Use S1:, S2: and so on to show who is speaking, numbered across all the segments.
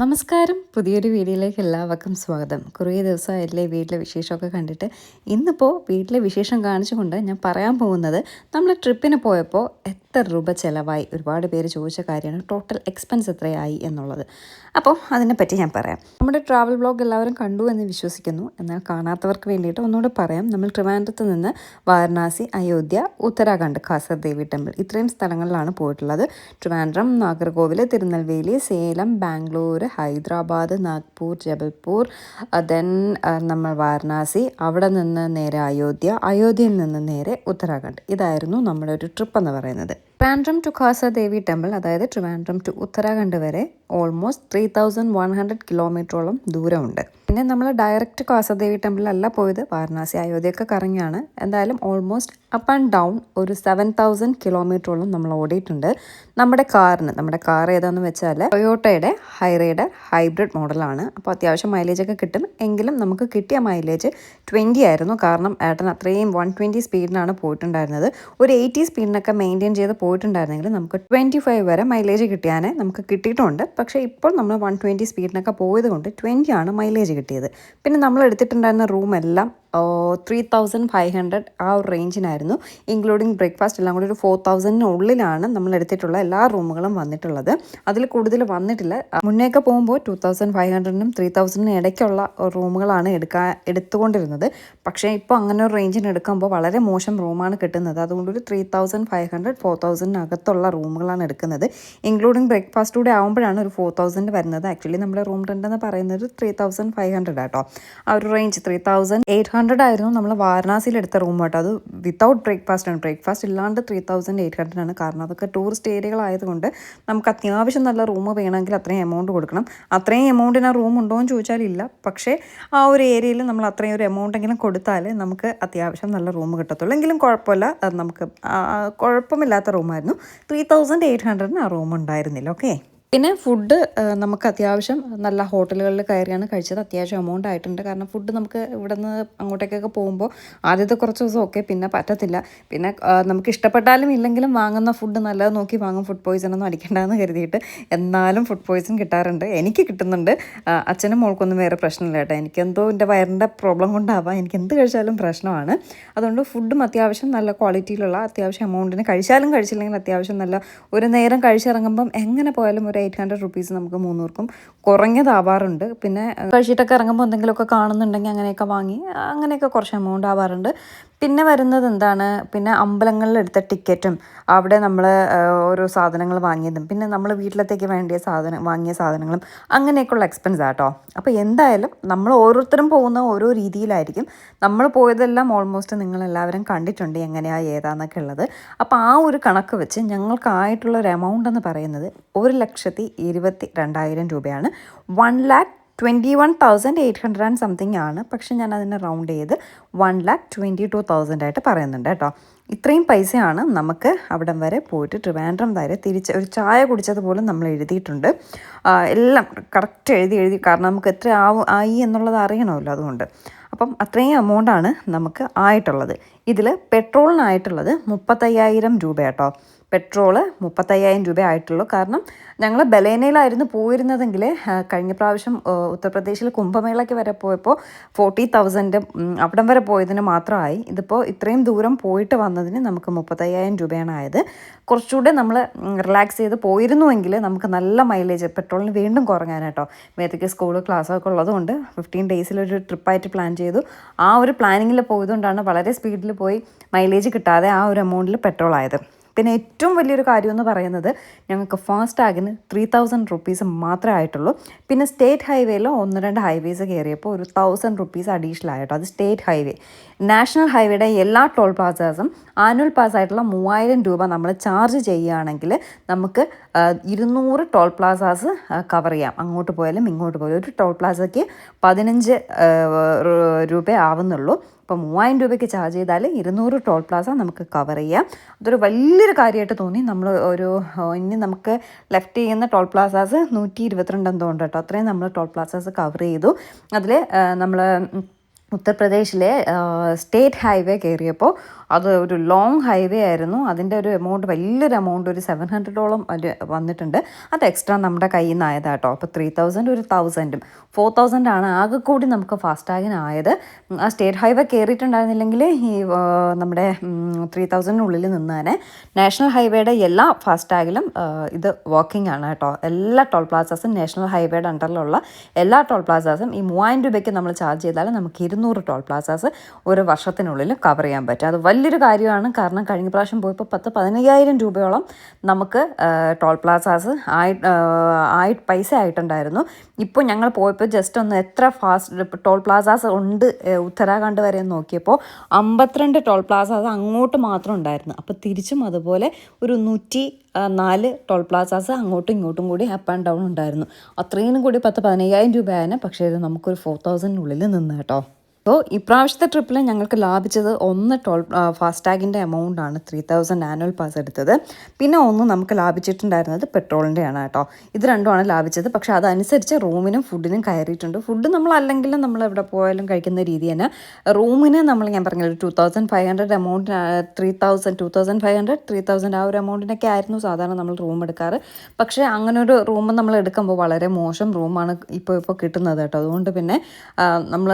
S1: നമസ്കാരം. പുതിയൊരു വീഡിയോയിലേക്ക് എല്ലാവർക്കും സ്വാഗതം. കുറേ ദിവസമായില്ലേ വീട്ടിലെ വിശേഷമൊക്കെ കണ്ടിട്ട്. ഇന്നിപ്പോൾ വീട്ടിലെ വിശേഷം കാണിച്ചുകൊണ്ട് ഞാൻ പറയാൻ പോകുന്നത് നമ്മൾ ട്രിപ്പിന് പോയപ്പോൾ എത്ര രൂപ ചിലവായി? ഒരുപാട് പേര് ചോദിച്ച കാര്യമാണ് ടോട്ടൽ എക്സ്പെൻസ് എത്രയായി എന്നുള്ളത്. അപ്പോൾ അതിനെപ്പറ്റി ഞാൻ പറയാം. നമ്മുടെ ട്രാവൽ ബ്ലോഗ് എല്ലാവരും കണ്ടു എന്ന് വിശ്വസിക്കുന്നു. എന്നാൽ കാണാത്തവർക്ക് വേണ്ടിയിട്ട് ഒന്നുകൂടെ പറയാം. നമ്മൾ ട്രിവാൻഡ്രത്ത് നിന്ന് വാരണാസി അയോധ്യ ഉത്തരാഖണ്ഡ് ഖാസർ ദേവി ടെമ്പിൾ ഇത്രയും സ്ഥലങ്ങളിലാണ് പോയിട്ടുള്ളത്. ട്രിവാൻഡ്രം നാഗർകോവിൽ തിരുനെൽവേലി സേലം ബാംഗ്ലൂർ ഹൈദരാബാദ് നാഗ്പൂർ ജബൽപൂർ ദെൻ നമ്മൾ വാരണാസി അവിടെ നിന്ന് നേരെ അയോധ്യ അയോധ്യയിൽ നിന്ന് നേരെ ഉത്തരാഖണ്ഡ്. ഇതായിരുന്നു നമ്മുടെ ഒരു ട്രിപ്പ് എന്ന് പറയുന്നത്. ട്രിവാൻഡ്രം ടു ഖാസ ദേവി ടെമ്പിൾ അതായത് ട്രിവാൻഡ്രം ടു ഉത്തരാഖണ്ഡ് വരെ almost three thousand one hundred കിലോമീറ്ററോളം ദൂരമുണ്ട്. പിന്നെ നമ്മൾ ഡയറക്റ്റ് കാസദേവി ടെമ്പിളിലല്ല പോയത് വാരണാസി അയോധ്യയൊക്കെ കറങ്ങിയാണ്. എന്തായാലും ഓൾമോസ്റ്റ് അപ്പ് ആൻഡ് ഡൗൺ ഒരു സെവൻ തൗസൻഡ് കിലോമീറ്ററോളം നമ്മൾ ഓടിയിട്ടുണ്ട്. നമ്മുടെ കാറിന് നമ്മുടെ കാർ ഏതാണെന്ന് വെച്ചാൽ ടൊയോട്ടയുടെ ഹൈറൈഡർ ഹൈബ്രിഡ് മോഡലാണ് അപ്പോൾ അത്യാവശ്യം മൈലേജൊക്കെ കിട്ടും. എങ്കിലും നമുക്ക് കിട്ടിയ മൈലേജ് ട്വന്റി ആയിരുന്നു. കാരണം ഏട്ടൻ അത്രയും വൺ ട്വന്റി സ്പീഡിനാണ് പോയിട്ടുണ്ടായിരുന്നത്. ഒരു എയ്റ്റി സ്പീഡിനൊക്കെ മെയിന്റെയിൻ ചെയ്ത് പോയിട്ടുണ്ടായിരുന്നെങ്കിൽ നമുക്ക് ട്വന്റി ഫൈവ് വരെ മൈലേജ് കിട്ടിയാനേ നമുക്ക് കിട്ടിയിട്ടുണ്ട്. പക്ഷേ ഇപ്പോൾ നമ്മൾ വൺ ട്വന്റി സ്പീഡിനൊക്കെ പോയത് കൊണ്ട് ട്വന്റി ആണ് മൈലേജ് കിട്ടിയത്. പിന്നെ നമ്മൾ എടുത്തിട്ടുണ്ടായിരുന്ന റൂം എല്ലാം ത്രീ തൗസൻഡ് ഫൈവ് ഹൺഡ്രഡ് ആ ഒരു റേഞ്ചിനായിരുന്നു ഇൻക്ലൂഡിങ് ബ്രേക്ക്ഫാസ്റ്റ് എല്ലാം കൂടി ഒരു ഫോർ തൗസൻഡിനുള്ളിലാണ് നമ്മൾ എടുത്തിട്ടുള്ള എല്ലാ റൂമുകളും വന്നിട്ടുള്ളത്. അതിൽ കൂടുതൽ വന്നിട്ടില്ല. മുന്നേക്ക് പോകുമ്പോൾ ടു തൗസൻഡ് ഫൈവ് ഹൺഡ്രഡിനും ത്രീ തൗസൻഡിനും ഇടയ്ക്കുള്ള റൂമുകളാണ് എടുക്കാൻ എടുത്തുകൊണ്ടിരുന്നത്. പക്ഷേ ഇപ്പോൾ അങ്ങനെ ഒരു റേഞ്ചിന് എടുക്കുമ്പോൾ വളരെ മോശം റൂമാണ് കിട്ടുന്നത്. അതുകൊണ്ട് ഒരു three thousand five hundred four തൗസൻഡിനകത്തുള്ള റൂമുകളാണ് എടുക്കുന്നത്. ഇൻക്ലൂഡിങ് ബ്രേക്ക്ഫാസ്റ്റ് കൂടെ ആകുമ്പോഴാണ് ഒരു ഫോർ തൗസൻഡ് വരുന്നത്. ആക്ച്വലി നമ്മുടെ റൂം റെന്റ് എന്ന് പറയുന്നത് ത്രീ തൗസൻഡ് ഫൈവ് ഹൺഡ്രഡ് ആട്ടോ. ആ ഒരു range three thousand eight hundred ആയിരുന്നു നമ്മൾ വാരണാസിയിൽ എടുത്ത റൂം കേട്ടോ. അത് വിത്തൗട്ട് ബ്രേക്ക്ഫാസ്റ്റ് ആണ്. ബ്രേക്ക്ഫാസ്റ്റ് ഇല്ലാണ്ട് ത്രീ തൗസൻഡ് എയ്റ്റ് ഹൺഡ്രഡ് ആണ്. കാരണം അതൊക്കെ ടൂറിസ്റ്റ് ഏരിയകളായതുകൊണ്ട് നമുക്ക് അത്യാവശ്യം നല്ല റൂം വേണമെങ്കിൽ അത്രയും എമൗണ്ട് കൊടുക്കണം. അത്രയും എമൗണ്ടിന് റൂം ഉണ്ടോ എന്ന് ചോദിച്ചാൽ ഇല്ല. പക്ഷേ ആ ഒരു ഏരിയയിൽ നമ്മൾ അത്രയും ഒരു എമൗണ്ട് എങ്കിലും കൊടുത്താൽ നമുക്ക് അത്യാവശ്യം നല്ല റൂം കിട്ടത്തുള്ളൂ. എങ്കിലും കുഴപ്പമില്ല. നമുക്ക് കുഴപ്പമില്ലാത്ത കുഴപ്പമില്ലാത്ത റൂമായിരുന്നു. ത്രീ തൗസൻഡ് എയ്റ്റ് ഹൺഡ്രഡിന് ആ റൂം ഉണ്ടായിരുന്നില്ല ഓക്കെ പിന്നെ ഫുഡ് നമുക്ക് അത്യാവശ്യം നല്ല ഹോട്ടലുകളിൽ കയറിയാണ് കഴിച്ചത്. അത്യാവശ്യം എമൗണ്ട് ആയിട്ടുണ്ട്. കാരണം ഫുഡ് നമുക്ക് ഇവിടെ നിന്ന് അങ്ങോട്ടേക്കൊക്കെ പോകുമ്പോൾ ആദ്യത്തെ കുറച്ച് ദിവസം ഒക്കെ പിന്നെ പറ്റത്തില്ല. പിന്നെ നമുക്ക് ഇഷ്ടപ്പെട്ടാലും ഇല്ലെങ്കിലും വാങ്ങുന്ന ഫുഡ് നല്ലത് നോക്കി വാങ്ങും. ഫുഡ് പോയിസൺ ഒന്നും അടിക്കേണ്ടതെന്ന് കരുതിയിട്ട് എന്നാലും ഫുഡ് പോയിസൺ കിട്ടാറുണ്ട്. എനിക്ക് കിട്ടുന്നുണ്ട്. അച്ഛനും മോൾക്കൊന്നും വേറെ പ്രശ്നമില്ല കേട്ടോ. എനിക്കെന്തോ എന്റെ വയറിന്റെ പ്രോബ്ലം കൊണ്ടാവാം. എനിക്ക് എന്ത് കഴിച്ചാലും പ്രശ്നമാണ്. അതുകൊണ്ട് ഫുഡും അത്യാവശ്യം നല്ല ക്വാളിറ്റിയിലുള്ള അത്യാവശ്യം എമൗണ്ടിന് കഴിച്ചാലും കഴിച്ചില്ലെങ്കിൽ അത്യാവശ്യം നല്ല ഒരു നേരം കഴിച്ചിറങ്ങുമ്പം എങ്ങനെ പോയാലും ഒരു എയ്റ്റ് ഹൺഡ്രഡ് റുപ്പീസ് നമുക്ക് മൂന്നൂർക്കും കുറഞ്ഞതാവാറുണ്ട്. പിന്നെ കഴിച്ചിട്ടൊക്കെ ഇറങ്ങുമ്പോൾ എന്തെങ്കിലുമൊക്കെ കാണുന്നുണ്ടെങ്കിൽ അങ്ങനെയൊക്കെ വാങ്ങി അങ്ങനെയൊക്കെ കുറച്ച് എമൗണ്ട് ആവാറുണ്ട്. പിന്നെ വരുന്നത് എന്താണ്? പിന്നെ അമ്പലങ്ങളിൽ എടുത്ത ടിക്കറ്റും അവിടെ നമ്മൾ ഓരോ സാധനങ്ങൾ വാങ്ങിയതും പിന്നെ നമ്മൾ വീട്ടിലത്തേക്ക് വേണ്ടിയ സാധനം വാങ്ങിയ സാധനങ്ങളും അങ്ങനെയൊക്കെയുള്ള എക്സ്പെൻസ് ആട്ടോ അപ്പോൾ എന്തായാലും നമ്മൾ ഓരോരുത്തരും പോകുന്ന ഓരോ രീതിയിലായിരിക്കും. നമ്മൾ പോയതെല്ലാം ഓൾമോസ്റ്റ് നിങ്ങളെല്ലാവരും കണ്ടിട്ടുണ്ട് എങ്ങനെയാണ് ഏതാന്നൊക്കെ ഉള്ളത്. അപ്പോൾ ആ ഒരു കണക്ക് വെച്ച് ഞങ്ങൾക്കായിട്ടുള്ള ഒരു എമൗണ്ട് എന്ന് പറയുന്നത് ഒരു ലക്ഷത്തി ഇരുപത്തി രണ്ടായിരം രൂപയാണ്. One lakh twenty one thousand eight hundred and something ആണ്. പക്ഷെ ഞാൻ അതിനെ റൗണ്ട് ചെയ്ത് one lakh twenty two thousand ആയിട്ട് പറയുന്നുണ്ട് കേട്ടോ. ഇത്രയും പൈസയാണ് നമുക്ക് അവിടം വരെ പോയിട്ട് ട്രിവാൻഡ്രം വരെ തിരിച്ച് ഒരു ചായ കുടിച്ചത് പോലും നമ്മൾ എഴുതിയിട്ടുണ്ട്. എല്ലാം കറക്റ്റ് എഴുതി എഴുതി. കാരണം നമുക്ക് എത്ര ആവും ആയി എന്നുള്ളത് അറിയണമല്ലോ അതുകൊണ്ട്. അപ്പം അത്രയും എമൗണ്ടാണ് നമുക്ക് ആയിട്ടുള്ളത്. ഇതിൽ പെട്രോളിനായിട്ടുള്ളത് മുപ്പത്തയ്യായിരം രൂപ കേട്ടോ പെട്രോൾ മുപ്പത്തയ്യായിരം രൂപ ആയിട്ടുള്ളൂ കാരണം ഞങ്ങൾ ബലേനയിലായിരുന്നു പോയിരുന്നതെങ്കിൽ കഴിഞ്ഞ പ്രാവശ്യം ഉത്തർപ്രദേശിൽ കുംഭമേളയ്ക്ക് വരെ പോയപ്പോൾ ഫോർട്ടി തൗസൻഡ് അവിടം വരെ പോയതിന് മാത്രമായി. ഇതിപ്പോൾ ഇത്രയും ദൂരം പോയിട്ട് വന്നതിന് നമുക്ക് മുപ്പത്തയ്യായിരം രൂപയാണ് ആയത്. കുറച്ചുകൂടെ നമ്മൾ റിലാക്സ് ചെയ്ത് പോയിരുന്നുവെങ്കിൽ നമുക്ക് നല്ല മൈലേജ് പെട്രോളിന് വീണ്ടും കുറഞ്ഞാനാട്ടോ മേത്തേക്ക് സ്കൂൾ ക്ലാസ്സൊക്കെ ഉള്ളതുകൊണ്ട് ഫിഫ്റ്റീൻ ഡേയ്സിലൊരു ട്രിപ്പായിട്ട് പ്ലാൻ ചെയ്തു. ആ ഒരു പ്ലാനിങ്ങിൽ പോയതുകൊണ്ടാണ് വളരെ സ്പീഡിൽ പോയി മൈലേജ് കിട്ടാതെ ആ ഒരു എമൗണ്ടിൽ പെട്രോൾ ആയത്. പിന്നെ ഏറ്റവും വലിയൊരു കാര്യം എന്ന് പറയുന്നത് ഞങ്ങൾക്ക് ഫാസ്റ്റ് ടാഗിന് ത്രീ തൗസൻഡ് റുപ്പീസ് മാത്രമേ ആയിട്ടുള്ളൂ. പിന്നെ സ്റ്റേറ്റ് ഹൈവേയിലോ ഒന്ന് രണ്ട് ഹൈവേസ് കയറിയപ്പോൾ ഒരു തൗസൻഡ് റുപ്പീസ് അഡീഷണൽ ആയിട്ടോ അത് സ്റ്റേറ്റ് ഹൈവേ നാഷണൽ ഹൈവേയുടെ എല്ലാ ടോൾ പ്ലാസാസും ആനുവൽ പാസ് ആയിട്ടുള്ള മൂവായിരം രൂപ നമ്മൾ ചാർജ് ചെയ്യുകയാണെങ്കിൽ നമുക്ക് ഇരുന്നൂറ് ടോൾ പ്ലാസാസ് കവർ ചെയ്യാം. അങ്ങോട്ട് പോയാലും ഇങ്ങോട്ട് പോയാലും ഒരു ടോൾ പ്ലാസയ്ക്ക് പതിനഞ്ച് രൂപ ആവുന്നുള്ളൂ. അപ്പോൾ മൂവായിരം രൂപയ്ക്ക് ചാർജ് ചെയ്താൽ ഇരുന്നൂറ് ടോൾ പ്ലാസ നമുക്ക് കവർ ചെയ്യാം. അതൊരു വലിയൊരു കാര്യമായിട്ട് തോന്നി. നമ്മൾ ഒരു ഇനി നമുക്ക് ലെഫ്റ്റ് ചെയ്യുന്ന ടോൾ പ്ലാസാസ് നൂറ്റി ഇരുപത്തിരണ്ട് ഉണ്ട് കേട്ടോ. അത്രയും നമ്മൾ ടോൾ പ്ലാസാസ് കവർ ചെയ്തു. അതിൽ നമ്മൾ ഉത്തർപ്രദേശിലെ സ്റ്റേറ്റ് ഹൈവേ കയറിയപ്പോൾ അത് ഒരു ലോങ് ഹൈവേ ആയിരുന്നു. അതിന്റെ ഒരു എമൗണ്ട് വലിയൊരു എമൗണ്ട് ഒരു സെവൻ ഹൺഡ്രഡോളം വന്നിട്ടുണ്ട്. അത് എക്സ്ട്രാ നമ്മുടെ കയ്യിൽ നിന്ന് ആയതാണ് കേട്ടോ. അപ്പോൾ ത്രീ തൗസൻഡ് ഒരു തൗസൻഡും. ഫോർ തൗസൻഡ് ആണ് ആകെ കൂടി നമുക്ക് ഫാസ്ടാഗിനായത് ആ സ്റ്റേറ്റ് ഹൈവേ കയറിയിട്ടുണ്ടായിരുന്നില്ലെങ്കിൽ ഈ നമ്മുടെ ത്രീ തൗസൻഡിനുള്ളിൽ നിന്ന് തന്നെ നാഷണൽ ഹൈവേയുടെ എല്ലാ ഫാസ്റ്റാഗിലും ഇത് വർക്കിംഗ് ആണ് കേട്ടോ. എല്ലാ ടോൾ പ്ലാസാസും നാഷണൽ ഹൈവേയുടെ അണ്ടറിലുള്ള എല്ലാ ടോൾ പ്ലാസാസും ഈ മൂവായിരം രൂപയ്ക്ക് നമ്മൾ ചാർജ് ചെയ്താൽ നമുക്ക് ഇരുന്നൂറ് ടോൾ പ്ലാസാസ് ഒരു വർഷത്തിനുള്ളിൽ കവർ ചെയ്യാൻ പറ്റും. അത് വലിയൊരു കാര്യമാണ്. കാരണം കഴിഞ്ഞ പ്രാവശ്യം പോയപ്പോൾ പത്ത് പതിനയ്യായിരം രൂപയോളം നമുക്ക് ടോൾ പ്ലാസാസ് ആയി ആയി പൈസ ആയിട്ടുണ്ടായിരുന്നു. ഇപ്പോൾ ഞങ്ങൾ പോയപ്പോൾ ജസ്റ്റ് ഒന്ന് എത്ര ഫാസ്റ്റ് ടോൾ പ്ലാസാസ് ഉണ്ട് ഉത്തരാഖണ്ഡ് വരെ നോക്കിയപ്പോൾ അമ്പത്തിരണ്ട് ടോൾ പ്ലാസാസ് അങ്ങോട്ട് മാത്രം ഉണ്ടായിരുന്നു. അപ്പോൾ തിരിച്ചും അതുപോലെ ഒരു നൂറ്റി നാല് ടോൾ പ്ലാസാസ് അങ്ങോട്ടും ഇങ്ങോട്ടും കൂടി അപ്പ് ആൻഡ് ഡൗൺ ഉണ്ടായിരുന്നു. അത്രയും കൂടി പത്ത് പതിനയ്യായിരം രൂപയാണ് പക്ഷേ ഇത് നമുക്കൊരു ഫോർ തൗസൻഡിനുള്ളിൽ നിന്ന് കേട്ടോ. അപ്പോൾ ഇപ്രാവശ്യത്തെ ട്രിപ്പിൽ ഞങ്ങൾക്ക് ലാഭിച്ചത് ഒന്ന് ടോൾ ഫാസ്ടാഗിന്റെ എമൗണ്ട് ആണ്. ത്രീ തൗസൻഡ് ആനുവൽ പാസ് എടുത്തത്. പിന്നെ ഒന്ന് നമുക്ക് ലാഭിച്ചിട്ടുണ്ടായിരുന്നത് പെട്രോളിന്റെയാണ് കേട്ടോ. ഇത് രണ്ടുമാണ് ലാഭിച്ചത്. പക്ഷേ അതനുസരിച്ച് റൂമിനും ഫുഡിനും കയറിയിട്ടുണ്ട്. ഫുഡ് നമ്മൾ അല്ലെങ്കിലും നമ്മൾ എവിടെ പോയാലും കഴിക്കുന്ന രീതി തന്നെ. റൂമിന് നമ്മൾ ഞാൻ പറഞ്ഞത് two thousand five hundred amount three thousand two thousand five hundred three thousand ആ ഒരു എമൗണ്ടിനൊക്കെ ആയിരുന്നു സാധാരണ നമ്മൾ റൂം എടുക്കാറ്. പക്ഷേ അങ്ങനെ ഒരു റൂം നമ്മൾ എടുക്കുമ്പോൾ വളരെ മോശം റൂമാണ് ഇപ്പോൾ ഇപ്പോൾ കിട്ടുന്നത് കേട്ടോ. അതുകൊണ്ട് പിന്നെ നമ്മൾ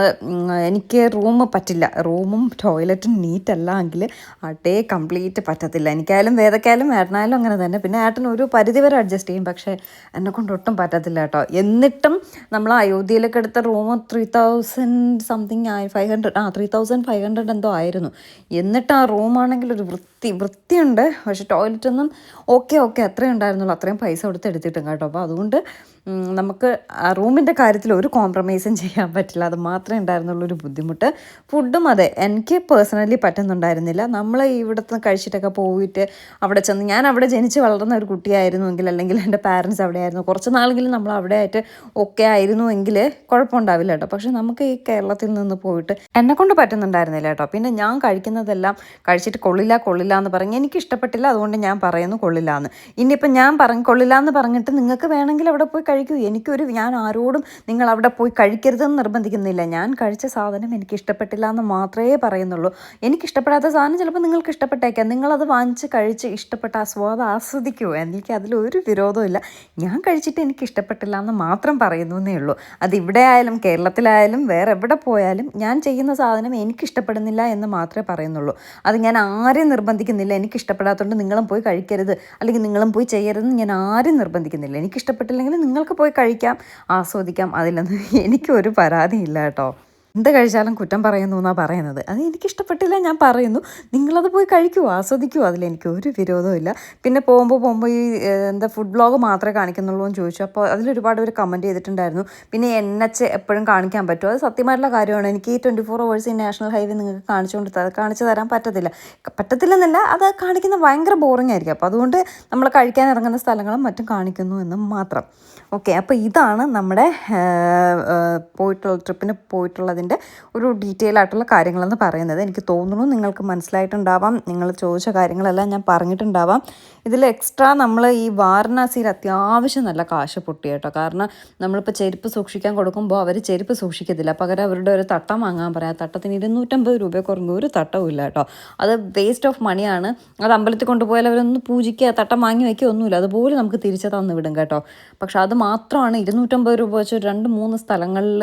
S1: എനിക്ക് റൂം പറ്റില്ല. റൂമും ടോയ്ലറ്റും നീറ്റ് അല്ല എങ്കിൽ ആ കംപ്ലീറ്റ് പറ്റത്തില്ല. എനിക്കായാലും വേദക്കായാലും ഏട്ടനായാലും അങ്ങനെ തന്നെ. പിന്നെ ഏട്ടൻ ഒരു പരിധി വരെ അഡ്ജസ്റ്റ് ചെയ്യും. പക്ഷേ എന്നെ കൊണ്ട് ഒട്ടും പറ്റത്തില്ല കേട്ടോ. എന്നിട്ടും നമ്മൾ അയോധ്യയിലൊക്കെ എടുത്ത റൂം ത്രീ തൗസൻഡ് സംതിങ് ആയി ഫൈവ് ഹൺഡ്രഡ് ആ ത്രീ തൗസൻഡ് ഫൈവ് ഹൺഡ്രഡ് എന്തോ ആയിരുന്നു. എന്നിട്ട് ആ റൂമാണെങ്കിൽ ഒരു വൃത്തി വൃത്തിയുണ്ട്. പക്ഷേ ടോയ്ലറ്റൊന്നും ഓക്കെ ഓക്കെ അത്രയും ഉണ്ടായിരുന്നുള്ളൂ. അത്രയും പൈസ കൊടുത്ത് എടുത്തിട്ടും കേട്ടോ. അപ്പോൾ അതുകൊണ്ട് നമുക്ക് റൂമിന്റെ കാര്യത്തിൽ ഒരു കോംപ്രമൈസും ചെയ്യാൻ പറ്റില്ല. അത് മാത്രമേ ഉണ്ടായിരുന്നുള്ളൂ ഒരു ബുദ്ധിമുട്ട്. ഫുഡും അതെ എനിക്ക് പേഴ്സണലി പറ്റുന്നുണ്ടായിരുന്നില്ല. നമ്മൾ ഇവിടുത്തെ കഴിച്ചിട്ടൊക്കെ പോയിട്ട് അവിടെ ചെന്ന് ഞാൻ അവിടെ ജനിച്ച് വളർന്ന ഒരു കുട്ടിയായിരുന്നുവെങ്കിൽ അല്ലെങ്കിൽ എന്റെ പാരൻസ് അവിടെ ആയിരുന്നു കുറച്ച് നാളെങ്കിലും നമ്മൾ അവിടെ ആയിട്ട് ഓക്കെ ആയിരുന്നു എങ്കിൽ കുഴപ്പമുണ്ടാവില്ല കേട്ടോ. പക്ഷെ നമുക്ക് ഈ കേരളത്തിൽ നിന്ന് പോയിട്ട് എന്നെ കൊണ്ട് പറ്റുന്നുണ്ടായിരുന്നില്ല കേട്ടോ. പിന്നെ ഞാൻ കഴിക്കുന്നതെല്ലാം കഴിച്ചിട്ട് കൊള്ളില്ല കൊള്ളില്ല എന്ന് പറഞ്ഞ് എനിക്ക് ഇഷ്ടപ്പെട്ടില്ല. അതുകൊണ്ട് ഞാൻ പറയുന്നു കൊള്ളില്ല എന്ന്. ഇനിയിപ്പം ഞാൻ പറഞ്ഞു കൊള്ളില്ല എന്ന് പറഞ്ഞിട്ട് നിങ്ങൾക്ക് വേണമെങ്കിൽ അവിടെ പോയി കഴിക്കൂ. എനിക്കൊരു ഞാൻ ആരോടും നിങ്ങൾ അവിടെ പോയി കഴിക്കരുതെന്ന് നിർബന്ധിക്കുന്നില്ല. ഞാൻ കഴിച്ച സാധനം എനിക്ക് ഇഷ്ടപ്പെട്ടില്ല എന്ന് മാത്രമേ പറയുന്നുള്ളൂ. എനിക്ക് ഇഷ്ടപ്പെടാത്ത സാധനം ചിലപ്പോൾ നിങ്ങൾക്ക് ഇഷ്ടപ്പെട്ടേക്കാം. നിങ്ങളത് വാങ്ങിച്ച് കഴിച്ച് ഇഷ്ടപ്പെട്ട ആ സ്വാദ് ആസ്വദിക്കുമോ എനിക്ക് അതിലൊരു വിരോധമില്ല ഞാൻ കഴിച്ചിട്ട് എനിക്ക് ഇഷ്ടപ്പെട്ടില്ല എന്ന് മാത്രം പറയുന്നു എന്നേ ഉള്ളൂ. അത് ഇവിടെ ആയാലും കേരളത്തിലായാലും വേറെ എവിടെ പോയാലും ഞാൻ ചെയ്യുന്ന സാധനം എനിക്ക് ഇഷ്ടപ്പെടുന്നില്ല എന്ന് മാത്രമേ പറയുന്നുള്ളൂ. അത് ഞാൻ ആരെയും നിർബന്ധിക്കുന്നില്ല. എനിക്ക് ഇഷ്ടപ്പെടാത്തതുകൊണ്ട് നിങ്ങളും പോയി കഴിക്കരുത്. അല്ലെങ്കിൽ നിങ്ങളും പോയി ചെയ്യരുതെന്ന് ഞാൻ ആരും നിർബന്ധിക്കുന്നില്ല. എനിക്ക് ഇഷ്ടപ്പെട്ടില്ലെങ്കിൽ നിങ്ങൾക്ക് പോയി കഴിക്കാം. ആസ്വദിക്കാം. അതിലൊന്നും എനിക്കൊരു പരാതിയില്ല കേട്ടോ. എന്ത് കഴിച്ചാലും കുറ്റം പറയുന്നു എന്നാണ് പറയുന്നത്? അത് എനിക്ക് ഇഷ്ടപ്പെട്ടില്ല ഞാൻ പറയുന്നു. നിങ്ങളത് പോയി കഴിക്കൂ ആസ്വദിക്കൂ അതിലെനിക്ക് ഒരു വിരോധവും ഇല്ല. പിന്നെ പോകുമ്പോൾ പോകുമ്പോൾ ഈ എന്താ ഫുഡ് ബ്ലോഗ് മാത്രമേ കാണിക്കുന്നുള്ളൂ എന്ന് ചോദിച്ചു. അപ്പോൾ അതിലൊരുപാട് പേര് കമന്റ് ചെയ്തിട്ടുണ്ടായിരുന്നു. പിന്നെ എൻ എച്ച് എപ്പോഴും കാണിക്കാൻ പറ്റുമോ അത് സത്യമായിട്ടുള്ള കാര്യമാണ്. എനിക്ക് ഈ ട്വന്റി ഫോർ അവേഴ്സ് ഈ നാഷണൽ ഹൈവേ നിങ്ങൾക്ക് കാണിച്ചുകൊണ്ട് കാണിച്ചു തരാൻ പറ്റത്തില്ല. പറ്റത്തില്ലെന്നല്ല അത് കാണിക്കുന്ന ഭയങ്കര ബോറിംഗ് ആയിരിക്കും. അപ്പോൾ അതുകൊണ്ട് നമ്മൾ കഴിക്കാൻ ഇറങ്ങുന്ന സ്ഥലങ്ങളും മറ്റും കാണിക്കുന്നു എന്ന് മാത്രം. ഓക്കെ അപ്പോൾ ഇതാണ് നമ്മുടെ പോയിട്ടുള്ള ട്രിപ്പിന് പോയിട്ടുള്ളതിന്റെ ഒരു ഡീറ്റെയിൽ ആയിട്ടുള്ള കാര്യങ്ങളെന്ന് പറയുന്നത് എനിക്ക് തോന്നുന്നു നിങ്ങൾക്ക് മനസ്സിലായിട്ടുണ്ടാവാം. നിങ്ങൾ ചോദിച്ച കാര്യങ്ങളെല്ലാം ഞാൻ പറഞ്ഞിട്ടുണ്ടാവാം. ഇതിൽ എക്സ്ട്രാ നമ്മൾ ഈ വാരണാസിയിൽ അത്യാവശ്യം നല്ല കാശ് പൊട്ടി കേട്ടോ. കാരണം നമ്മളിപ്പോൾ ചെരുപ്പ് സൂക്ഷിക്കാൻ കൊടുക്കുമ്പോൾ അവർ ചെരുപ്പ് സൂക്ഷിക്കത്തില്ല. പകരം അവരുടെ ഒരു തട്ടം വാങ്ങാൻ പറയാം. തട്ടത്തിന് ഇരുന്നൂറ്റമ്പത് രൂപ കുറഞ്ഞ ഒരു തട്ടവും ഇല്ല കേട്ടോ. അത് വേസ്റ്റ് ഓഫ് മണിയാണ് അത് അമ്പലത്തിൽ കൊണ്ടുപോയാൽ അവരൊന്ന് പൂജിക്കുക തട്ടം വാങ്ങി വയ്ക്കുക ഒന്നുമില്ല. അതുപോലെ നമുക്ക് തിരിച്ച് തന്നു വിടും കേട്ടോ. പക്ഷെ അത് മാത്രമാണ്. ഇരുന്നൂറ്റമ്പത് രൂപ വെച്ച് രണ്ട് മൂന്ന് സ്ഥലങ്ങളിൽ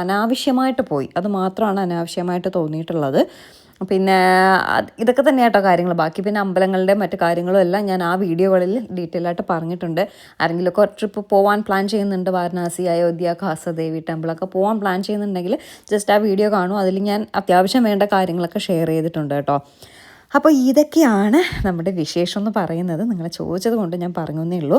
S1: അനാവശ്യമായിട്ട് പോയി. അത് മാത്രമാണ് അനാവശ്യമായിട്ട് തോന്നിയിട്ടുള്ളത്. പിന്നെ ഇതൊക്കെ തന്നെ കേട്ടോ കാര്യങ്ങൾ ബാക്കി പിന്നെ അമ്പലങ്ങളുടെ മറ്റു കാര്യങ്ങളും എല്ലാം ഞാൻ ആ വീഡിയോകളിൽ ഡീറ്റെയിൽ ആയിട്ട് പറഞ്ഞിട്ടുണ്ട്. ആരെങ്കിലുമൊക്കെ ട്രിപ്പ് പോകാൻ പ്ലാൻ ചെയ്യുന്നുണ്ട് വാരണാസി അയോധ്യ ഖാസദേവി ടെമ്പിളൊക്കെ പോകാൻ പ്ലാൻ ചെയ്യുന്നുണ്ടെങ്കിൽ ജസ്റ്റ് ആ വീഡിയോ കാണും. അതിൽ ഞാൻ അത്യാവശ്യം വേണ്ട കാര്യങ്ങളൊക്കെ ഷെയർ ചെയ്തിട്ടുണ്ട് കേട്ടോ. അപ്പോൾ ഇതൊക്കെയാണ് നമ്മുടെ വിശേഷം എന്ന് പറയുന്നത്. നിങ്ങൾ ചോദിച്ചത് കൊണ്ട് ഞാൻ പറഞ്ഞേ ഉള്ളൂ.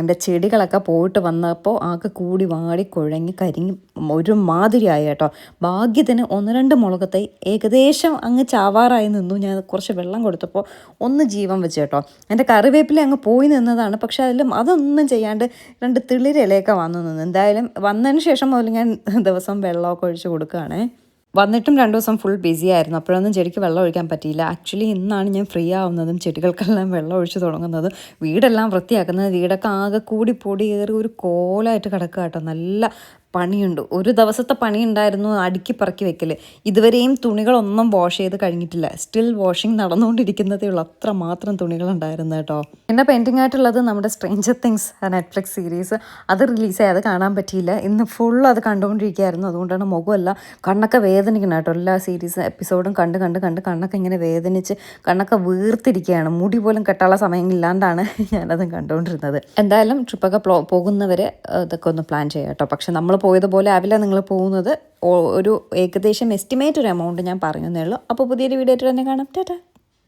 S1: എന്റെ ചെടികളൊക്കെ പോയിട്ട് വന്നപ്പോൾ ആകെ കൂടി വാടി കുഴങ്ങി കരിങ്ങി ഒരു മാതിരിയായി കേട്ടോ. ഭാഗ്യത്തിന് ഒന്ന് രണ്ട് മുളകത്തെ ഏകദേശം അങ്ങ് ചാവാറായി നിന്നു. ഞാൻ കുറച്ച് വെള്ളം കൊടുത്തപ്പോൾ ഒന്ന് ജീവൻ വെച്ച് കേട്ടോ. എന്റെ കറിവേപ്പില അങ്ങ് പോയി നിന്നതാണ്. പക്ഷേ അതിലും അതൊന്നും ചെയ്യാണ്ട് രണ്ട് തിളിരിലയൊക്കെ വന്നു നിന്ന്. എന്തായാലും വന്നതിന് ശേഷം മുതൽ ഞാൻ ദിവസം വെള്ളമൊക്കെ ഒഴിച്ച് കൊടുക്കുകയാണേ. വന്നിട്ടും രണ്ട് ദിവസം ഫുൾ ബിസി ആയിരുന്നു. അപ്പോഴൊന്നും ചെടിക്ക് വെള്ളം ഒഴിക്കാൻ പറ്റിയില്ല. ആക്ച്വലി ഇന്നാണ് ഞാൻ ഫ്രീ ആവുന്നതും ചെടികൾക്കെല്ലാം വെള്ളം ഒഴിച്ച് തുടങ്ങുന്നതും. വീടെല്ലാം വൃത്തിയാക്കുന്നത് വീടൊക്കെ ആകെ കൂടി പൊടി കയറി ഒരു കോലായിട്ട് കിടക്കുക കേട്ടോ. നല്ല പണിയുണ്ട്. ഒരു ദിവസത്തെ പണി ഉണ്ടായിരുന്നു അടുക്കി പറക്കി വെക്കൽ ഇതുവരെയും തുണികളൊന്നും വാഷ് ചെയ്ത് കഴിഞ്ഞിട്ടില്ല. സ്റ്റിൽ വാഷിംഗ് നടന്നുകൊണ്ടിരിക്കുന്നതേ ഉള്ളൂ. അത്ര മാത്രം തുണികളുണ്ടായിരുന്നു കേട്ടോ. പിന്നെ പെൻഡിങ് ആയിട്ടുള്ളത് നമ്മുടെ സ്ട്രേഞ്ചർ തിങ്സ് നെറ്റ്ഫ്ലിക്സ് സീരീസ് അത് റിലീസായി അത് കാണാൻ പറ്റിയില്ല. ഇന്ന് ഫുൾ അത് കണ്ടുകൊണ്ടിരിക്കുകയായിരുന്നു. അതുകൊണ്ടാണ് മുഖമല്ല കണ്ണൊക്കെ വേദനിക്കണം കേട്ടോ. എല്ലാ സീരീസ് എപ്പിസോഡും കണ്ട് കണ്ട് കണ്ട് കണ്ണൊക്കെ ഇങ്ങനെ വേദനിച്ച് കണ്ണൊക്കെ വീർത്തിരിക്കുകയാണ്. മുടി പോലും കെട്ടാനുള്ള സമയം ഇല്ലാണ്ടാണ് ഞാനത് കണ്ടുകൊണ്ടിരുന്നത്. എന്തായാലും ട്രിപ്പൊക്കെ പോകുന്നവരെ ഇതൊക്കെ ഒന്ന് പ്ലാൻ ചെയ്യാം കേട്ടോ. പക്ഷെ നമ്മൾ പോയതുപോലെ ആവില്ല നിങ്ങൾ പോകുന്നത്. ഒരു ഏകദേശം എസ്റ്റിമേറ്റ് ഒരു എമൗണ്ട് ഞാൻ പറഞ്ഞു ഉള്ളൂ. അപ്പോൾ പുതിയൊരു വീഡിയോ ആയിട്ട് തന്നെ കാണാം. ടാറ്റാ.